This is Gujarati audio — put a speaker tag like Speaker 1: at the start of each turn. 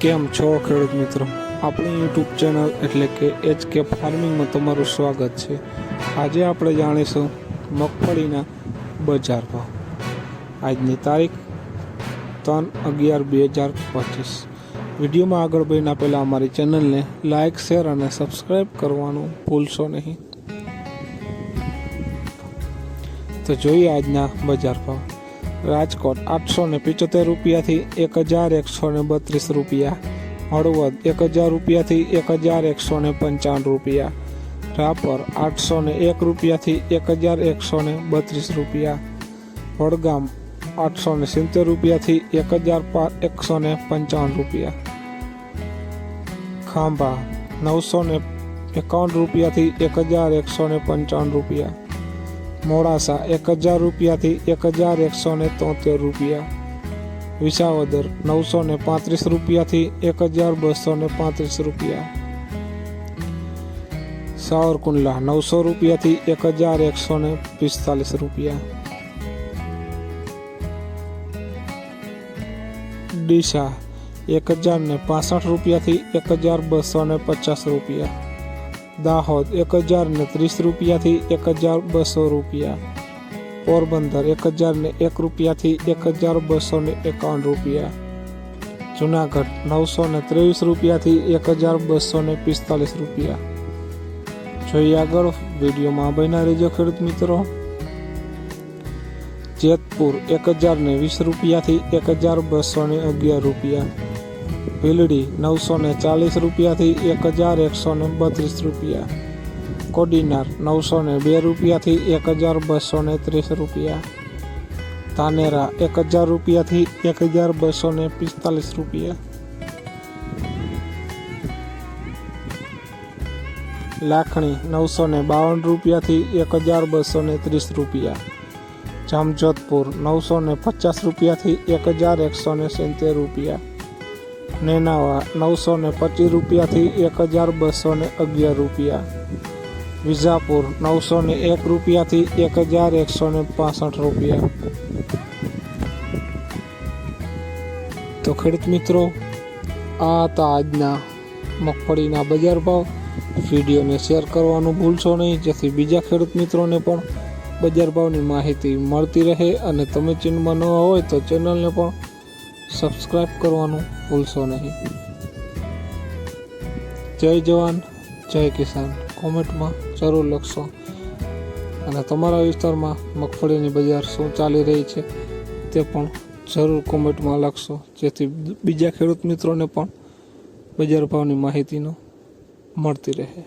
Speaker 1: કેમ છો ખેડૂત મિત્રો? આપણી યુટ્યુબ ચેનલ એટલે કે એચ કે ફાર્મિંગમાં તમારું સ્વાગત છે. આજે આપણે જાણીશું મગફળીના બજાર ભાવ. આજની તારીખ ત્રણ અગિયાર બે હજાર પચીસ. વિડીયોમાં આગળ વધીના પહેલાં અમારી ચેનલને લાઇક શેર અને સબસ્ક્રાઈબ કરવાનું ભૂલશો નહીં. તો જોઈએ આજના બજાર ભાવ. રાજકોટ આઠસો ને પિચોતેર રૂપિયાથી એક હજાર એકસો ને બત્રીસ રૂપિયા. હળવદ એક હજાર રૂપિયાથી એક હજાર એકસો ને પંચાવન રૂપિયા. રાપર આઠસો ને એક રૂપિયાથી એક હજાર એકસો ને બત્રીસ રૂપિયા. વડગામ આઠસો ને સિત્તેર રૂપિયાથી એક હજાર એકસો ને પંચાવન રૂપિયા. ખાંભા નવસો ને એકાવન રૂપિયાથી એક હજાર એકસો ને પંચાવન રૂપિયા. મોડાસા એક હજાર રૂપિયાથી એક હજાર એકસો ને તોતેર રૂપિયા. વિસાવદર નવસો ને પાંત્રીસ રૂપિયાથી એક હજાર બસો ને પાંત્રીસ રૂપિયા. સાવરકુંડલા નવસો રૂપિયાથી એક હજાર એકસો ને પિસ્તાલીસ રૂપિયા. ડીસા એક હજાર ને પાસઠ રૂપિયાથી એક હજાર બસો ને પચાસ રૂપિયા. દાહોદ એક હજાર ને ત્રીસ રૂપિયાથી એક હજાર બસો રૂપિયા. પોરબંદર એક હજાર ને એક રૂપિયાથી એક હજાર બસો ને એકાવન રૂપિયા. જુનાગઢ નવસો ને ત્રેવીસ રૂપિયાથી એક હજાર બસો ને પિસ્તાલીસ રૂપિયા. જોઈએ આગળ વિડીયોમાં બન્યા રહેજો ખેડૂત મિત્રો. જેતપુર એક હજાર ને વીસ રૂપિયાથી એક હજાર બસો ને અગિયાર રૂપિયા. ભીલડી નવસો ને ચાલીસ રૂપિયાથી એક હજાર એકસો ને બત્રીસ રૂપિયા. કોડીનાર નવસો ને બે રૂપિયાથી એક હજાર બસો ને ત્રીસ રૂપિયા. ધાનેરા એક હજાર રૂપિયાથી એક હજાર બસો ને પિસ્તાલીસ રૂપિયા. લાખણી નવસો ને બાવન રૂપિયાથી એક હજાર બસો ને ત્રીસ રૂપિયા. જામજોધપુર નવસો ને પચાસ રૂપિયાથી એક હજાર એકસો ને સિત્તેર રૂપિયા. નેનાવા નવસો ને પચીસ રૂપિયાથી એક હજાર બસો ને અગિયાર રૂપિયા. વિજાપુર નવસો ને એક રૂપિયાથી એક હજાર એકસો ને પાસઠ રૂપિયા. તો ખેડૂત મિત્રો, આ હતા આજના મગફળીના બજાર ભાવ. વિડીયોને શેર કરવાનું ભૂલશો નહીં. જેથી બીજા ખેડૂત મિત્રોને પણ બજાર ભાવની માહિતી મળતી રહે અને તમે ચેનલમાં ન હોય તો ચેનલને પણ સબસ્ક્રાઈબ કરવાનું ભૂલશો નહીં. જય જવાન, જય કિસાન. કોમેન્ટમાં જરૂર લખશો. અને તમારા વિસ્તારમાં મગફળીની બજાર શું ચાલી રહી છે તે પણ જરૂર કોમેન્ટમાં લખશો. જેથી બીજા ખેડૂત મિત્રોને પણ બજાર ભાવની માહિતીનો મળતી રહે.